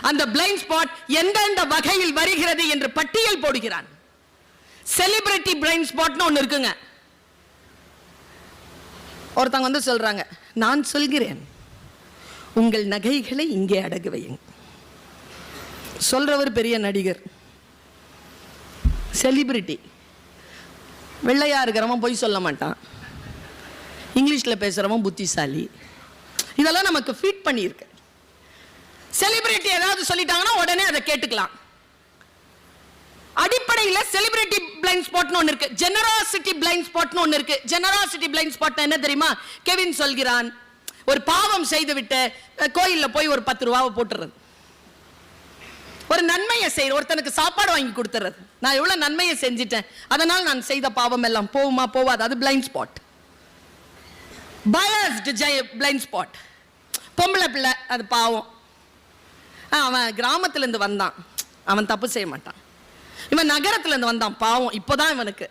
அந்த blind spot எந்தெந்த வகையில் வருகிறது என்று பட்டியல் போடுகிறான். செலிபிரிட்டி பிளைண்ட் ஸ்பாட்னு ஒன்று இருக்குங்க. ஒருத்தவங்க வந்து சொல்றாங்க நான் சொல்கிறேன் உங்கள் நகைகளை இங்கே அடகு வையுங்க சொல்றவர் பெரிய நடிகர். செலிபிரிட்டி வெள்ளையா இருக்கிறவன் பொய் சொல்ல மாட்டான். இங்கிலீஷில் பேசுகிறவன் புத்திசாலி. இதெல்லாம் நமக்கு ஃபீட் பண்ணியிருக்கு. செலிபிரிட்டி ஏதாவது சொல்லிட்டாங்கன்னா உடனே அதை கேட்டுக்கலாம். அடிப்படையில் செலிபிரிட்டி பிளைண்ட் ஸ்பாட்னு ஒன்று இருக்கு. ஜெனராசிட்டி பிளைண்ட் ஸ்பாட்னு ஒன்று இருக்கு. ஜெனராசிட்டி பிளைண்ட் ஸ்பாட் என்ன தெரியுமா? கெவின் சொல்கிறான் ஒரு பாவம் செய்து விட்டு கோயிலில் போய் ஒரு பத்து ரூபாவை போட்டுறது. ஒரு நன்மையை செய்ய ஒருத்தனுக்கு சாப்பாடு வாங்கி கொடுத்துறது. நான் எவ்வளவு நன்மையை செஞ்சிட்டேன். அதனால் நான் செய்த பாவம் எல்லாம் போகுமா போவாது? அது பிளைண்ட் ஸ்பாட் பயஸ்டு ஜெய பிளைண்ட் ஸ்பாட் பொம்பளை பிள்ளை அது பாவம். அவன் கிராமத்துல இருந்து வந்தான். அவன் தப்பு செய்ய மாட்டான். இவன் நகரத்துல இருந்து வந்தான் பாவம். இப்போதான் இவனுக்கு.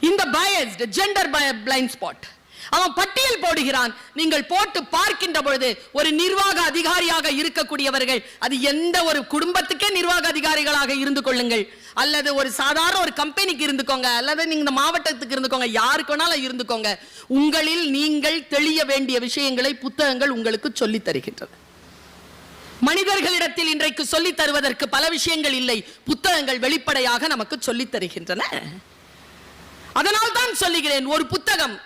இந்த biased gender bias blind spot அவன் பட்டியல் போடுகிறான். நீங்கள் போட்டு பார்க்கின்ற பொழுது ஒரு நிர்வாக அதிகாரியாக இருக்கக்கூடியவர்கள் அது எந்த ஒரு குடும்பத்துக்கே நிர்வாக அதிகாரிகளாக இருந்து கொள்ளுங்கள். அல்லது ஒரு சாதாரண ஒரு கம்பெனிக்கு இருந்துக்கோங்க அல்லது நீங்க இந்த மாவட்டத்துக்கு இருந்துக்கோங்க யாருக்கு வேணாலும் இருந்துக்கோங்க. உங்களில் நீங்கள் தெளிய வேண்டிய விஷயங்களை புத்தகங்கள் உங்களுக்கு சொல்லித் தருகின்றன. மனிதர்களிடத்தில் இன்றைக்கு சொல்லித் தருவதற்கு பல விஷயங்கள் இல்லை. புத்தகங்கள் வெளிப்படையாக நமக்கு சொல்லித் தருகின்றன. அதனால் தான் சொல்லுகிறேன் ஒரு புத்தகம்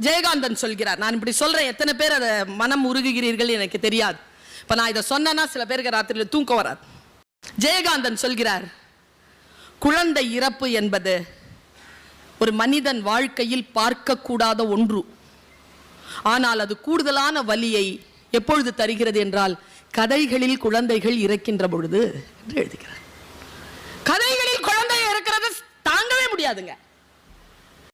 ஜெயகாந்தன் சொல்கிறார். நான் இப்படி சொல்றேன் எத்தனை பேர் அதை மனம் உருகுகிறீர்கள் எனக்கு தெரியாது. இப்ப நான் இதை சொன்னேன்னா சில பேருக்கு ராத்திரியில் தூக்கம் வராது. ஜெயகாந்தன் சொல்கிறார் குழந்தை இறப்பு என்பது ஒரு மனிதன் வாழ்க்கையில் பார்க்கக்கூடாத ஒன்று. ஆனால் அது கூடுதலான வலியை எப்பொழுது தருகிறது என்றால் கதைகளில் குழந்தைகள் இறக்கின்ற பொழுது என்று எழுதுகிறார். கதைகளில் குழந்தை இருக்கிறது தாங்கவே முடியாதுங்க.